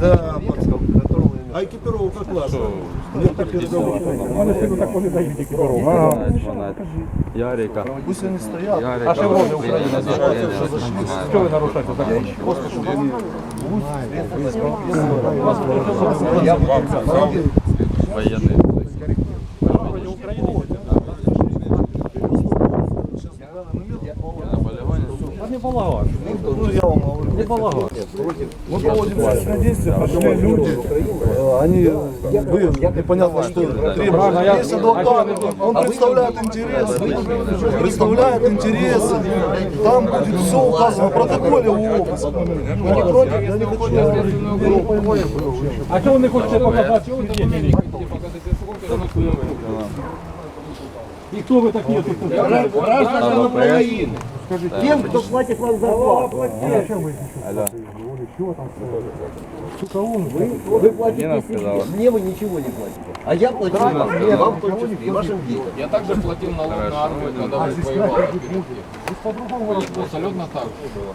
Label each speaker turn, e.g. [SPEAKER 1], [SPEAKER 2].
[SPEAKER 1] Да, пацан. А экипировка классная. Мне так передавали.
[SPEAKER 2] Ярика.
[SPEAKER 1] Пусть они стоят.
[SPEAKER 2] Ярика. А шеврони України
[SPEAKER 3] Що ви нарушаєте закон?
[SPEAKER 2] Воєнний. На
[SPEAKER 3] Не балагаш.
[SPEAKER 1] Ну, я вам говорю.
[SPEAKER 3] Не балагаш.
[SPEAKER 1] Мы проводим следственное действие, пошли люди, они, вы, непонятно что, требуют. Есть адвокат, он представляет интересы, представляет интересы, там будет все указано в протоколе у. Вы не против, я не хочу.
[SPEAKER 3] А чого ви не хочете показати свидетелей? І хто ви такі тут?
[SPEAKER 2] Граждан України.
[SPEAKER 4] Тем, кто платит вам зарплату. Вы платите
[SPEAKER 2] Нина сказала.
[SPEAKER 4] мне вы ничего не платите. А я плачу вам, вам в том числе, и вашим детям.
[SPEAKER 5] Я также платил налог на армию, когда вот воевал в передке. Абсолютно так же было.